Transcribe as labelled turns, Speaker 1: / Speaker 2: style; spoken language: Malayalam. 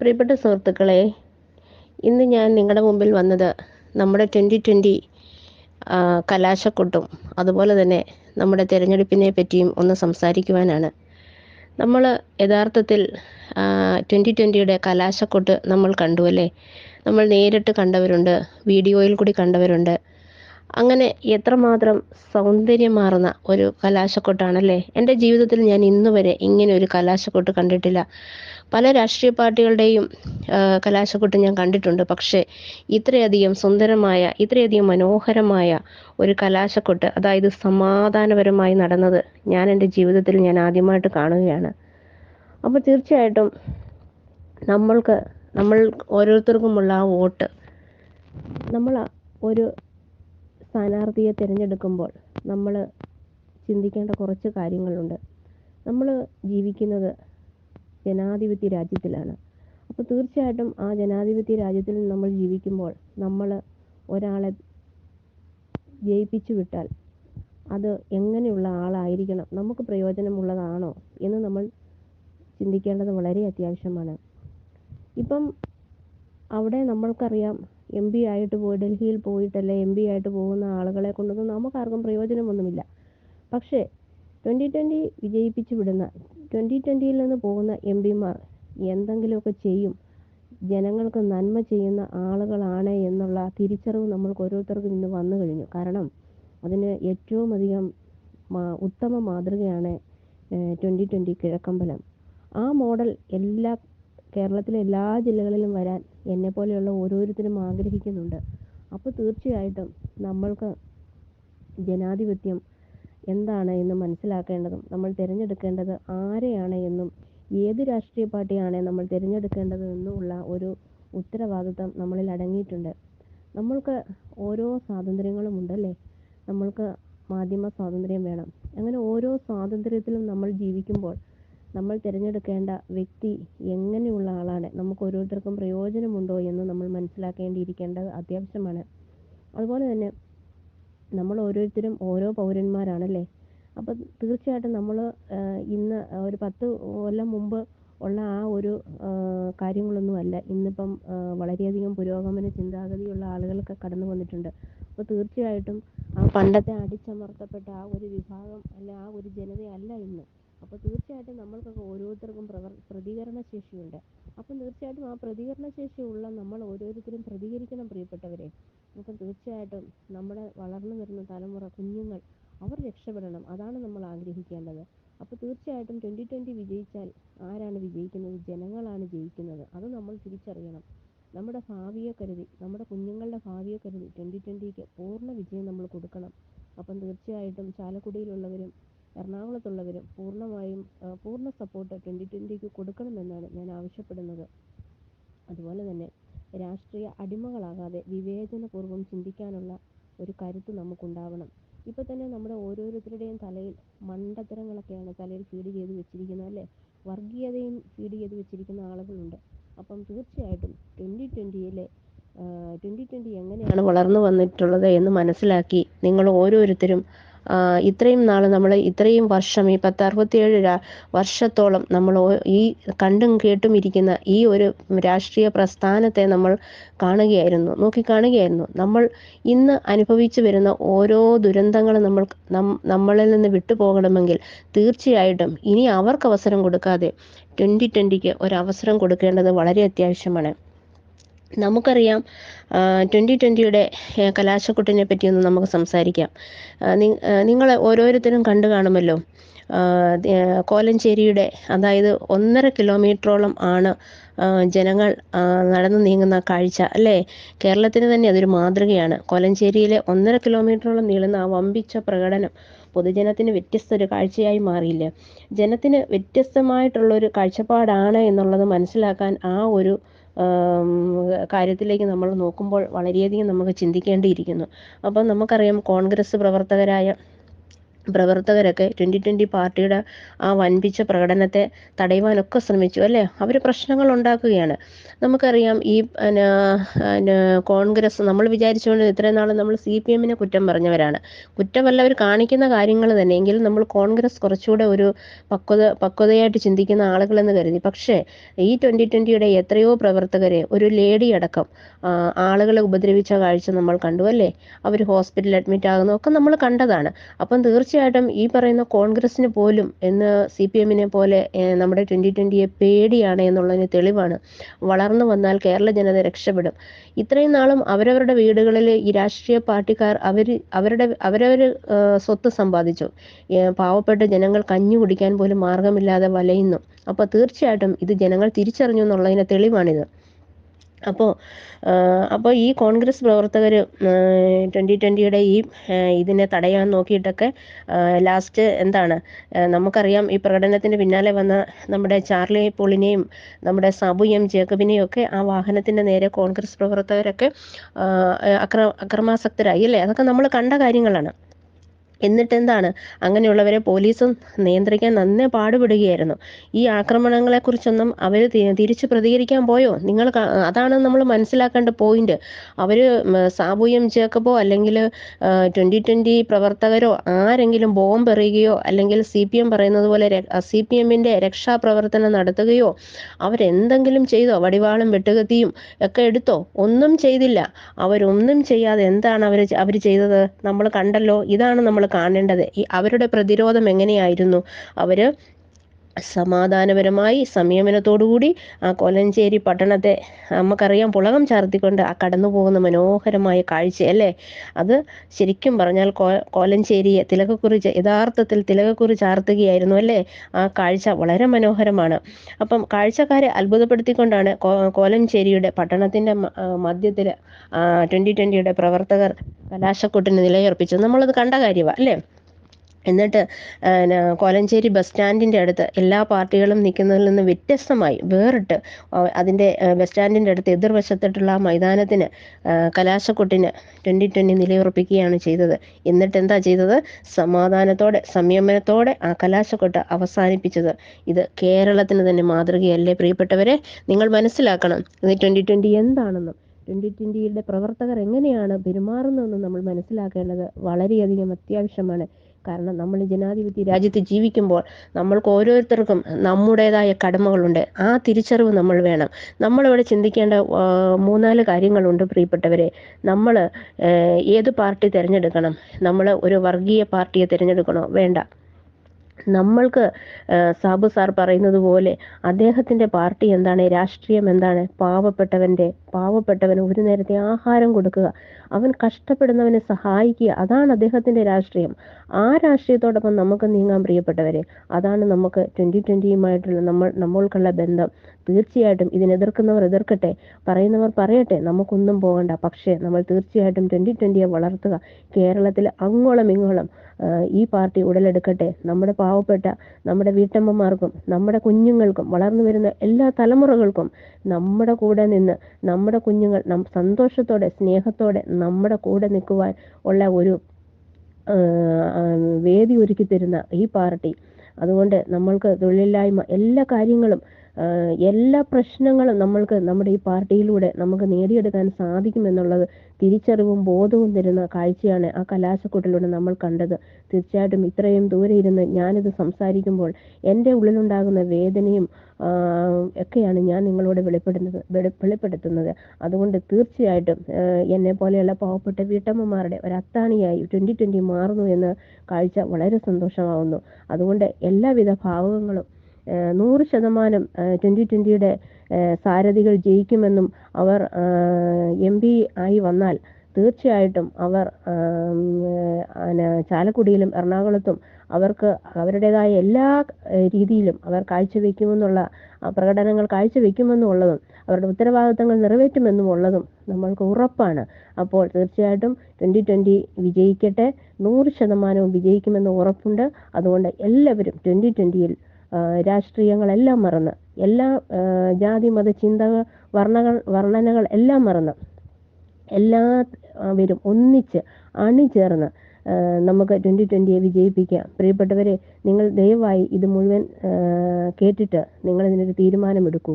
Speaker 1: പ്രിയപ്പെട്ട സുഹൃത്തുക്കളെ ഇന്ന് ഞാൻ നിങ്ങളുടെ മുമ്പിൽ വന്നത് നമ്മുടെ ട്വന്റി ട്വന്റി കലാശക്കൊട്ടും അതുപോലെ തന്നെ നമ്മുടെ തിരഞ്ഞെടുപ്പിനെ പറ്റിയും ഒന്ന് സംസാരിക്കുവാനാണ്. നമ്മൾ യഥാർത്ഥത്തിൽ ട്വന്റി ട്വന്റിയുടെ കലാശക്കൊട്ട് നമ്മൾ കണ്ടു അല്ലേ? നമ്മൾ നേരിട്ട് കണ്ടവരുണ്ട് വീഡിയോയിൽ കൂടി കണ്ടവരുണ്ട്. അങ്ങനെ എത്രമാത്രം സൗന്ദര്യമാർന്ന ഒരു കലാശക്കൊട്ടാണല്ലേ? എന്റെ ജീവിതത്തിൽ ഞാൻ ഇന്നുവരെ ഇങ്ങനെ ഒരു കലാശക്കൊട്ട് കണ്ടിട്ടില്ല. പല രാഷ്ട്രീയ പാർട്ടികളുടെയും കലാശക്കൊട്ട് ഞാൻ കണ്ടിട്ടുണ്ട്. പക്ഷേ ഇത്രയധികം സുന്ദരമായ ഇത്രയധികം മനോഹരമായ ഒരു കലാശക്കൊട്ട് അതായത് സമാധാനപരമായി നടന്നത് ഞാൻ എന്റെ ജീവിതത്തിൽ ഞാൻ ആദ്യമായിട്ട് കാണുകയാണ്. അപ്പോൾ തീർച്ചയായിട്ടും നമ്മൾക്ക് നമ്മൾ ഓരോരുത്തർക്കുമുള്ള ആ വോട്ട് നമ്മൾ ഒരു സ്ഥാനാർത്ഥിയെ തിരഞ്ഞെടുക്കുമ്പോൾ നമ്മൾ ചിന്തിക്കേണ്ട കുറച്ച് കാര്യങ്ങളുണ്ട്. നമ്മൾ ജീവിക്കുന്നത് ജനാധിപത്യ രാജ്യത്തിലാണ്. അപ്പോൾ തീർച്ചയായിട്ടും ആ ജനാധിപത്യ രാജ്യത്തിൽ നമ്മൾ ജീവിക്കുമ്പോൾ നമ്മൾ ഒരാളെ ജയിപ്പിച്ചു വിട്ടാൽ അത് എങ്ങനെയുള്ള ആളായിരിക്കണം? നമുക്ക് പ്രയോജനമുള്ളതാണോ എന്ന് നമ്മൾ ചിന്തിക്കേണ്ടത് വളരെ അത്യാവശ്യമാണ്. ഇപ്പം അവിടെ നമ്മൾക്കറിയാം എം പി ആയിട്ട് പോയി ഡൽഹിയിൽ പോയിട്ടല്ലേ എം പി ആയിട്ട് പോകുന്ന ആളുകളെ കൊണ്ടൊന്നും നമുക്കാർക്കും പ്രയോജനമൊന്നുമില്ല. പക്ഷേ ട്വന്റി ട്വന്റി വിജയിപ്പിച്ചു വിടുന്ന ട്വന്റി ട്വന്റിയിൽ നിന്ന് പോകുന്ന എം പിമാർ എന്തെങ്കിലുമൊക്കെ ചെയ്യും ജനങ്ങൾക്ക് നന്മ ചെയ്യുന്ന ആളുകളാണ് എന്നുള്ള തിരിച്ചറിവ് നമ്മൾക്ക് ഓരോരുത്തർക്കും ഇന്ന് വന്നു കഴിഞ്ഞു. കാരണം അതിന് ഏറ്റവും അധികം ഉത്തമ മാതൃകയാണ് ട്വന്റി ട്വന്റി കിഴക്കമ്പലം. ആ മോഡൽ എല്ലാ കേരളത്തിലെ എല്ലാ ജില്ലകളിലും വരാൻ എന്നെപ്പോലെയുള്ള ഓരോരുത്തരും ആഗ്രഹിക്കുന്നുണ്ട്. അപ്പോൾ തീർച്ചയായിട്ടും നമ്മൾക്ക് ജനാധിപത്യം എന്താണ് എന്ന് മനസ്സിലാക്കേണ്ടതും നമ്മൾ തിരഞ്ഞെടുക്കേണ്ടത് ആരെയാണ് എന്നും ഏത് രാഷ്ട്രീയ പാർട്ടിയാണ് നമ്മൾ തിരഞ്ഞെടുക്കേണ്ടത് എന്നുമുള്ള ഒരു ഉത്തരവാദിത്തം നമ്മളിൽ അടങ്ങിയിട്ടുണ്ട്. നമ്മൾക്ക് ഓരോ സ്വാതന്ത്ര്യങ്ങളും ഉണ്ടല്ലേ നമ്മൾക്ക് മാധ്യമ സ്വാതന്ത്ര്യം വേണം. അങ്ങനെ ഓരോ സ്വാതന്ത്ര്യത്തിലും നമ്മൾ ജീവിക്കുമ്പോൾ നമ്മൾ തിരഞ്ഞെടുക്കേണ്ട വ്യക്തി എങ്ങനെയുള്ള ആളാണ്? നമുക്ക് ഓരോരുത്തർക്കും പ്രയോജനമുണ്ടോ എന്ന് നമ്മൾ മനസ്സിലാക്കേണ്ടിയിരിക്കേണ്ടത് അത്യാവശ്യമാണ്. അതുപോലെ തന്നെ നമ്മൾ ഓരോരുത്തരും ഓരോ പൗരന്മാരാണല്ലേ? അപ്പം തീർച്ചയായിട്ടും നമ്മൾ ഇന്ന് ഒരു പത്ത് കൊല്ലം മുമ്പ് ഉള്ള ആ ഒരു കാര്യങ്ങളൊന്നുമല്ല ഇന്നിപ്പം വളരെയധികം പുരോഗമന ചിന്താഗതിയുള്ള ആളുകളൊക്കെ കടന്നു വന്നിട്ടുണ്ട്. അപ്പോൾ തീർച്ചയായിട്ടും ആ പണ്ടത്തെ അടിച്ചമർത്തപ്പെട്ട ആ ഒരു വിഭാഗം അല്ല ആ ഒരു ജനതയല്ല ഇന്ന്. അപ്പോൾ തീർച്ചയായിട്ടും നമ്മൾക്കൊക്കെ ഓരോരുത്തർക്കും പ്രതികരണ ശേഷിയുണ്ട് അപ്പം തീർച്ചയായിട്ടും ആ പ്രതികരണ ശേഷിയുള്ള നമ്മൾ ഓരോരുത്തരും പ്രതികരിക്കണം പ്രിയപ്പെട്ടവരെ. അപ്പം തീർച്ചയായിട്ടും നമ്മുടെ വളർന്നു വരുന്ന തലമുറ കുഞ്ഞുങ്ങൾ അവർ രക്ഷപ്പെടണം. അതാണ് നമ്മൾ ആഗ്രഹിക്കേണ്ടത്. അപ്പോൾ തീർച്ചയായിട്ടും ട്വന്റി ട്വന്റി വിജയിച്ചാൽ ആരാണ് വിജയിക്കുന്നത്? ജനങ്ങളാണ് ജയിക്കുന്നത്. അത് നമ്മൾ തിരിച്ചറിയണം. നമ്മുടെ ഭാവിയെ കരുതി നമ്മുടെ കുഞ്ഞുങ്ങളുടെ ഭാവിയെ കരുതി ട്വന്റി ട്വന്റിക്ക് പൂർണ വിജയം നമ്മൾ കൊടുക്കണം. അപ്പം തീർച്ചയായിട്ടും ചാലക്കുടിയിലുള്ളവരും എറണാകുളത്തുള്ളവരും പൂർണമായും പൂർണ സപ്പോർട്ട് ട്വന്റി ട്വന്റിക്ക് കൊടുക്കണമെന്നാണ് ഞാൻ ആവശ്യപ്പെടുന്നത്. അതുപോലെ തന്നെ രാഷ്ട്രീയ അടിമകളാകാതെ വിവേചനപൂർവം ചിന്തിക്കാനുള്ള ഒരു കരുത്ത് നമുക്കുണ്ടാവണം. ഇപ്പം തന്നെ നമ്മുടെ ഓരോരുത്തരുടെയും തലയിൽ മണ്ടത്തരങ്ങളൊക്കെയാണ് തലയിൽ ഫീഡ് ചെയ്ത് വെച്ചിരിക്കുന്നത് അല്ലേ? വർഗീയതയും ഫീഡ് ചെയ്ത് വെച്ചിരിക്കുന്ന ആളുകളുണ്ട്. അപ്പം തീർച്ചയായിട്ടും ട്വന്റി ട്വന്റിയിലെ ട്വന്റി ട്വന്റി എങ്ങനെയാണ് വളർന്നു വന്നിട്ടുള്ളത് എന്ന് മനസ്സിലാക്കി നിങ്ങൾ ഓരോരുത്തരും ഇത്രയും നാൾ നമ്മൾ ഇത്രയും വർഷം ഈ പത്ത് അറുപത്തിയേഴ് വർഷത്തോളം നമ്മൾ ഈ കണ്ടും കേട്ടും ഇരിക്കുന്ന ഈ ഒരു രാഷ്ട്രീയ പ്രസ്ഥാനത്തെ നമ്മൾ കാണുകയായിരുന്നു നോക്കി കാണുകയായിരുന്നു നമ്മൾ ഇന്ന് അനുഭവിച്ചു വരുന്ന ഓരോ ദുരന്തങ്ങളും നമ്മൾ നമ്മളിൽ നിന്ന് വിട്ടുപോകണമെങ്കിൽ തീർച്ചയായിട്ടും ഇനി അവർക്ക് അവസരം കൊടുക്കാതെ ട്വന്റി ട്വന്റിക്ക് ഒരു അവസരം കൊടുക്കേണ്ടത് വളരെ അത്യാവശ്യമാണ്. നമുക്കറിയാം ട്വന്റി ട്വന്റിയുടെ കലാശക്കൊട്ടിനെ പറ്റിയൊന്ന് നമുക്ക് സംസാരിക്കാം. നിങ്ങൾ ഓരോരുത്തരും കണ്ടു കാണുമല്ലോ. കോലഞ്ചേരിയുടെ അതായത് ഒന്നര കിലോമീറ്ററോളം ആണ് ജനങ്ങൾ നടന്നു നീങ്ങുന്ന കാഴ്ച അല്ലേ? കേരളത്തിന് തന്നെ അതൊരു മാതൃകയാണ്. കോലഞ്ചേരിയിലെ ഒന്നര കിലോമീറ്ററോളം നീളുന്ന ആ വമ്പിച്ച പ്രകടനം പൊതുജനത്തിന് വ്യത്യസ്ത ഒരു കാഴ്ചയായി മാറിയില്ല? ജനത്തിന് വ്യത്യസ്തമായിട്ടുള്ളൊരു കാഴ്ചപ്പാടാണ് എന്നുള്ളത് മനസ്സിലാക്കാൻ ആ ഒരു കാര്യത്തിലേക്ക് നമ്മൾ നോക്കുമ്പോൾ വളരെയധികം നമുക്ക് ചിന്തിക്കേണ്ടിയിരിക്കുന്നു. അപ്പം നമുക്കറിയാം കോൺഗ്രസ് പ്രവർത്തകരായ പ്രവർത്തകരൊക്കെ ട്വന്റി ട്വന്റി പാർട്ടിയുടെ ആ വൻപിച്ച പ്രകടനത്തെ തടയുവാനൊക്കെ ശ്രമിച്ചു അല്ലേ? അവർ പ്രശ്നങ്ങൾ ഉണ്ടാക്കുകയാണ് നമുക്കറിയാം ഈ കോൺഗ്രസ് നമ്മൾ വിചാരിച്ചുകൊണ്ട് ഇത്രയും നാൾ നമ്മൾ സി പി എമ്മിനെ കുറ്റം പറഞ്ഞവരാണ്. കുറ്റമല്ല അവർ കാണിക്കുന്ന കാര്യങ്ങൾ തന്നെ. എങ്കിലും നമ്മൾ കോൺഗ്രസ് കുറച്ചുകൂടെ ഒരു പക്വത പക്വതയായിട്ട് ചിന്തിക്കുന്ന ആളുകളെന്ന് കരുതി. പക്ഷേ ഈ ട്വന്റി ട്വന്റിയുടെ എത്രയോ പ്രവർത്തകരെ ഒരു ലേഡി അടക്കം ആളുകളെ ഉപദ്രവിച്ച കാഴ്ച നമ്മൾ കണ്ടു അല്ലേ? അവർ ഹോസ്പിറ്റലിൽ അഡ്മിറ്റ് ആകുന്നതൊക്കെ നമ്മൾ കണ്ടതാണ്. അപ്പം തീർച്ചയായിട്ടും ഈ പറയുന്ന കോൺഗ്രസിന് പോലും എന്ന് സി പി എമ്മിനെ പോലെ നമ്മുടെ ട്വന്റി ട്വന്റിയെ പേടിയാണ് എന്നുള്ളതിന് തെളിവാണ്. വളർന്നു വന്നാൽ കേരള ജനത രക്ഷപ്പെടും. ഇത്രയും നാളും അവരവരുടെ വീടുകളിൽ ഈ രാഷ്ട്രീയ പാർട്ടിക്കാർ അവർ അവരുടെ അവരവർ സ്വത്ത് സമ്പാദിച്ചു. പാവപ്പെട്ട ജനങ്ങൾ കഞ്ഞു കുടിക്കാൻ പോലും മാർഗമില്ലാതെ വലയുന്നു. അപ്പോൾ തീർച്ചയായിട്ടും ഇത് ജനങ്ങൾ തിരിച്ചറിഞ്ഞു എന്നുള്ളതിന് തെളിവാണിത്. അപ്പോൾ അപ്പോൾ ഈ കോൺഗ്രസ് പ്രവർത്തകർ ട്വന്റി ട്വന്റിയുടെ ഈ ഇതിനെ തടയാൻ നോക്കിയിട്ടൊക്കെ ലാസ്റ്റ് എന്താണ് നമുക്കറിയാം ഈ പ്രകടനത്തിന് പിന്നാലെ വന്ന നമ്മുടെ ചാർലി പോളിനെയും നമ്മുടെ സാബു എം ജേക്കബിനെയും ഒക്കെ ആ വാഹനത്തിന്റെ നേരെ കോൺഗ്രസ് പ്രവർത്തകരൊക്കെ അക്ര അക്രമാസക്തരായി അല്ലേ? അതൊക്കെ നമ്മൾ കണ്ട കാര്യങ്ങളാണ്. എന്നിട്ട് എന്താണ് അങ്ങനെയുള്ളവരെ പോലീസും നിയന്ത്രിക്കാൻ നന്നേ പാടുപെടുകയായിരുന്നു. ഈ ആക്രമണങ്ങളെക്കുറിച്ചൊന്നും അവർ തിരിച്ചു പ്രതികരിക്കാൻ പോയോ? നിങ്ങൾ അതാണ് നമ്മൾ മനസ്സിലാക്കേണ്ട പോയിന്റ്. അവർ സാബൂയം ജേക്കബോ അല്ലെങ്കിൽ ട്വന്റി ട്വന്റി പ്രവർത്തകരോ ആരെങ്കിലും ബോംബ് എറിയുകയോ അല്ലെങ്കിൽ സി പി എം പറയുന്നത് പോലെ സി പി എമ്മിന്റെ രക്ഷാപ്രവർത്തനം നടത്തുകയോ അവരെന്തെങ്കിലും ചെയ്തോ? വടിവാളും വെട്ടുകത്തിയും ഒക്കെ എടുത്തോ? ഒന്നും ചെയ്തില്ല. അവരൊന്നും ചെയ്യാതെ എന്താണ് അവർ അവർ ചെയ്തത്? നമ്മൾ കണ്ടല്ലോ. ഇതാണ് നമ്മൾ കാണേണ്ടത്. ഈ അവരുടെ പ്രതിരോധം എങ്ങനെയായിരുന്നു? അവർ സമാധാനപരമായി സംയമനത്തോടുകൂടി ആ കൊലഞ്ചേരി പട്ടണത്തെ നമുക്കറിയാം പുളകം ചാർത്തിക്കൊണ്ട് ആ കടന്നു പോകുന്ന മനോഹരമായ കാഴ്ച അല്ലേ? അത് ശരിക്കും പറഞ്ഞാൽ കോ കോലഞ്ചേരിയെ തിലകക്കുറിച്ച് യഥാർത്ഥത്തിൽ തിലകക്കുറി ചാർത്തുകയായിരുന്നു അല്ലേ? ആ കാഴ്ച വളരെ മനോഹരമാണ്. അപ്പം കാഴ്ചക്കാരെ അത്ഭുതപ്പെടുത്തിക്കൊണ്ടാണ് കോലഞ്ചേരിയുടെ പട്ടണത്തിന്റെ മധ്യത്തിൽ ട്വന്റി ട്വന്റിയുടെ പ്രവർത്തകർ കലാശക്കൊട്ടിന് നിലയുറപ്പിച്ചത്. നമ്മളത് കണ്ട കാര്യമാണ് അല്ലേ? എന്നിട്ട് കോലഞ്ചേരി ബസ് സ്റ്റാൻഡിന്റെ അടുത്ത് എല്ലാ പാർട്ടികളും നിൽക്കുന്നതിൽ നിന്ന് വ്യത്യസ്തമായി വേറിട്ട് അതിന്റെ ബസ് സ്റ്റാൻഡിന്റെ അടുത്ത് എതിർവശത്തിട്ടുള്ള ആ മൈതാനത്തിന് കലാശക്കൊട്ടിന് ട്വന്റി ട്വന്റി നിലയുറപ്പിക്കുകയാണ് ചെയ്തത്. എന്നിട്ട് എന്താ ചെയ്തത്? സമാധാനത്തോടെ സംയമനത്തോടെ ആ കലാശക്കൊട്ട് അവസാനിപ്പിച്ചത്. ഇത് കേരളത്തിന് തന്നെ മാതൃകയല്ലേ പ്രിയപ്പെട്ടവരെ? നിങ്ങൾ മനസ്സിലാക്കണം ഇത് ട്വന്റി ട്വന്റി എന്താണെന്നും ട്വന്റി ട്വന്റിയുടെ പ്രവർത്തകർ എങ്ങനെയാണ് പെരുമാറുന്നതെന്നും നമ്മൾ മനസ്സിലാക്കേണ്ടത് വളരെയധികം അത്യാവശ്യമാണ്. കാരണം നമ്മൾ ജനാധിപത്യ രാജ്യത്ത് ജീവിക്കുമ്പോൾ നമ്മൾക്ക് ഓരോരുത്തർക്കും നമ്മുടേതായ കടമകളുണ്ട്. ആ തിരിച്ചറിവ് നമ്മൾ വേണം. നമ്മളിവിടെ ചിന്തിക്കേണ്ട മൂന്നാൽ കാര്യങ്ങളുണ്ട് പ്രിയപ്പെട്ടവരെ. നമ്മൾ ഏത് പാർട്ടി തിരഞ്ഞെടുക്കണം? നമ്മൾ ഒരു വർഗീയ പാർട്ടിയെ തിരഞ്ഞെടുക്കണോ? വേണ്ട. നമ്മൾക്ക് സാബു സാർ പറയുന്നത് പോലെ അദ്ദേഹത്തിന്റെ പാർട്ടി എന്താണ്? രാഷ്ട്രീയം എന്താണ്? പാവപ്പെട്ടവന്റെ പാവപ്പെട്ടവന് ഒരു നേരത്തെ ആഹാരം കൊടുക്കുക. അവൻ കഷ്ടപ്പെടുന്നവനെ സഹായിക്കുക. അതാണ് അദ്ദേഹത്തിന്റെ രാഷ്ട്രീയം. ആ രാഷ്ട്രീയത്തോടൊപ്പം നമുക്ക് നീങ്ങാൻ പ്രിയപ്പെട്ടവരെ അതാണ് നമുക്ക് ട്വന്റി ട്വന്റിയുമായിട്ടുള്ള നമ്മൾ നമ്മൾക്കുള്ള ബന്ധം. തീർച്ചയായിട്ടും ഇതിനെതിർക്കുന്നവർ എതിർക്കട്ടെ. പറയുന്നവർ പറയട്ടെ. നമുക്കൊന്നും പോകണ്ട. പക്ഷേ നമ്മൾ തീർച്ചയായിട്ടും ട്വന്റി ട്വന്റിയെ വളർത്തുക. കേരളത്തിൽ അങ്ങോളം ഇങ്ങോളം ഈ പാർട്ടി ഉടലെടുക്കട്ടെ. നമ്മുടെ പാവപ്പെട്ട നമ്മുടെ വീട്ടമ്മമാർക്കും നമ്മുടെ കുഞ്ഞുങ്ങൾക്കും വളർന്നു വരുന്ന എല്ലാ തലമുറകൾക്കും നമ്മുടെ കൂടെ നിന്ന് നമ്മുടെ കുഞ്ഞുങ്ങൾ നം സന്തോഷത്തോടെ സ്നേഹത്തോടെ നമ്മുടെ കൂടെ നിൽക്കുവാൻ ഉള്ള ഒരു വേദി ഒരുക്കി തരുന്ന ഈ പാർട്ടി. അതുകൊണ്ട് നമ്മൾക്ക് തൊഴിലില്ലായ്മ എല്ലാ കാര്യങ്ങളും എല്ലാ പ്രശ്നങ്ങളും നമ്മൾക്ക് നമ്മുടെ ഈ പാർട്ടിയിലൂടെ നമുക്ക് നേടിയെടുക്കാൻ സാധിക്കും എന്നുള്ളത് തിരിച്ചറിവും ബോധവും തരുന്ന കാഴ്ചയാണ് ആ കലാശക്കൂട്ടിലൂടെ നമ്മൾ കണ്ടത്. തീർച്ചയായിട്ടും ഇത്രയും ദൂരെ ഇരുന്ന് ഞാനിത് സംസാരിക്കുമ്പോൾ എന്റെ ഉള്ളിലുണ്ടാകുന്ന വേദനയും ഒക്കെയാണ് ഞാൻ നിങ്ങളോട് വെളിപ്പെടുന്നത് വെളി- വെളിപ്പെടുത്തുന്നത്. അതുകൊണ്ട് തീർച്ചയായിട്ടും എന്നെ പോലെയുള്ള പാവപ്പെട്ട വീട്ടമ്മമാരുടെ ഒരു അത്താണിയായി ട്വന്റി ട്വന്റി മാറുന്നു എന്ന കാഴ്ച വളരെ സന്തോഷമാവുന്നു. അതുകൊണ്ട് എല്ലാവിധ ഭാവുകങ്ങളും ആ, നൂറ് ശതമാനം ട്വന്റി ട്വന്റിയുടെ സാരഥികൾ ജയിക്കുമെന്നും അവർ എം പി ആയി വന്നാൽ തീർച്ചയായിട്ടും അവർ ചാലക്കുടിയിലും എറണാകുളത്തും അവർക്ക് അവരുടേതായ എല്ലാ രീതിയിലും അവർ കാഴ്ചവെക്കുമെന്നുള്ള പ്രകടനങ്ങൾ കാഴ്ചവെക്കുമെന്നുള്ളതും അവരുടെ ഉത്തരവാദിത്തങ്ങൾ നിറവേറ്റുമെന്നും ഉള്ളതും നമ്മൾക്ക് ഉറപ്പാണ്. അപ്പോൾ തീർച്ചയായിട്ടും ട്വന്റി ട്വന്റി വിജയിക്കട്ടെ നൂറ് ശതമാനവും വിജയിക്കുമെന്ന് ഉറപ്പുണ്ട്. അതുകൊണ്ട് എല്ലാവരും ട്വന്റി ട്വന്റിയിൽ രാഷ്ട്രീയങ്ങളെല്ലാം മറന്ന്. എല്ലാ ജാതി മത ചിന്തകൾ വർണകൾ വർണനകൾ എല്ലാം മറന്ന്. എല്ലാവരും ഒന്നിച്ച് അണിചേർന്ന് നമുക്ക് ട്വന്റി ട്വന്റിയെ വിജയിപ്പിക്കാം. പ്രിയപ്പെട്ടവരെ നിങ്ങൾ ദയവായി ഇത് മുഴുവൻ കേട്ടിട്ട് നിങ്ങളിതിനൊരു തീരുമാനമെടുക്കൂ.